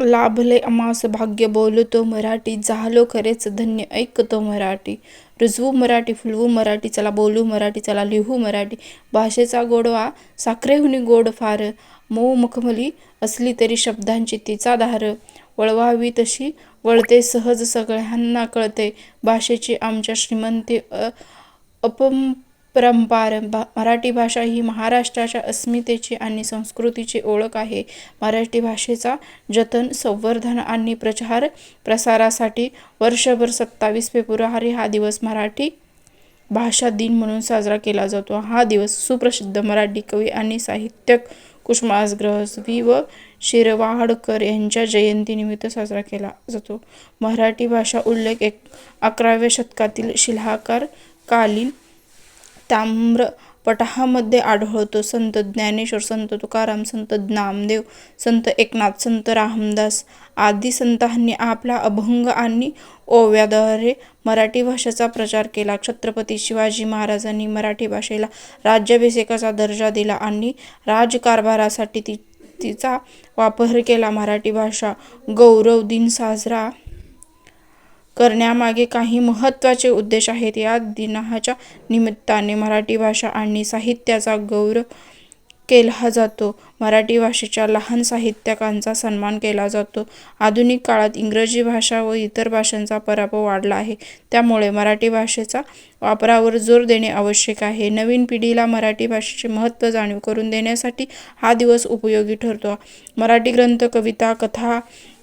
लाभले आम्हास भाग्य बोलतो मराठी झालो खरेच धन्य ऐकतो मराठी रुजवू मराठी फुलवू मराठी चला बोलू मराठी चला लिहू मराठी भाषेचा गोडवा साखरेहुनी गोड फार मऊ मखमली असली तरी शब्दांची तिचा धार वळवावी तशी वळते सहज सगळ्यांना कळते भाषेची आमच्या श्रीमंती अ अपरंपार भा मराठी भाषा ही महाराष्ट्राच्या अस्मितेची आणि संस्कृतीची ओळख आहे. मराठी भाषेचा जतन संवर्धन आणि प्रचार प्रसारासाठी वर्षभर सत्तावीस फेब्रुवारी हा दिवस मराठी भाषा दिन म्हणून साजरा केला जातो. हा दिवस सुप्रसिद्ध मराठी कवी आणि साहित्यक कुसुमाग्रज ग्रहस्वी व. शिरवाडकर यांच्या जयंतीनिमित्त साजरा केला जातो. मराठी भाषा उल्लेख एक अकराव्या शतकातील शिलाकार कालीन ताम्रपटामध्ये आढळतो. संत ज्ञानेश्वर संत तुकाराम संत नामदेव संत एकनाथ संत रामदास आदी संतांनी आपला अभंग आणि ओव्याद्वारे मराठी भाषेचा प्रचार केला. छत्रपती शिवाजी महाराजांनी मराठी भाषेला राज्याभिषेकाचा दर्जा दिला आणि राजकारभारासाठी ती तिचा वापर केला. मराठी भाषा गौरव दिन साजरा करण्यामागे काही महत्त्वाचे उद्देश आहेत. या दिनाच्या निमित्ताने मराठी भाषा आणि साहित्याचा गौरव केला जातो. मराठी भाषेच्या लहान साहित्यकांचा सन्मान केला जातो. आधुनिक काळात इंग्रजी भाषा व इतर भाषांचा पराभव वाढला आहे. त्यामुळे मराठी भाषेचा वापरावर जोर देणे आवश्यक आहे. नवीन पिढीला मराठी भाषेचे महत्त्व जाणीव करून देण्यासाठी हा दिवस उपयोगी ठरतो. मराठी ग्रंथ कविता कथा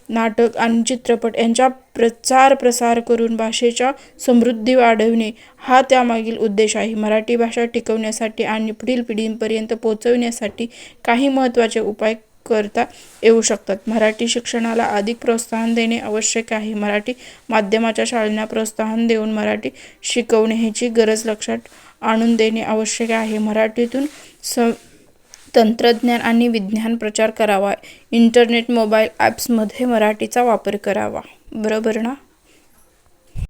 नाटक आणि चित्रपट यांचा प्रचार प्रसार करून भाषेच्या समृद्धी वाढवणे हा त्यामागील उद्देश आहे. मराठी भाषा टिकवण्यासाठी आणि पुढील पिढींपर्यंत पोचवण्यासाठी काही महत्त्वाचे उपाय करता येऊ शकतात. मराठी शिक्षणाला अधिक प्रोत्साहन देणे आवश्यक आहे. मराठी माध्यमाच्या शाळांना प्रोत्साहन देऊन मराठी शिकवणे ह्याची गरज लक्षात आणून देणे आवश्यक आहे. मराठीतून स तंत्रज्ञान आणि विज्ञान प्रचार करावा. इंटरनेट मोबाईल ॲप्समध्ये मराठीचा वापर करावा. बरोबर ना?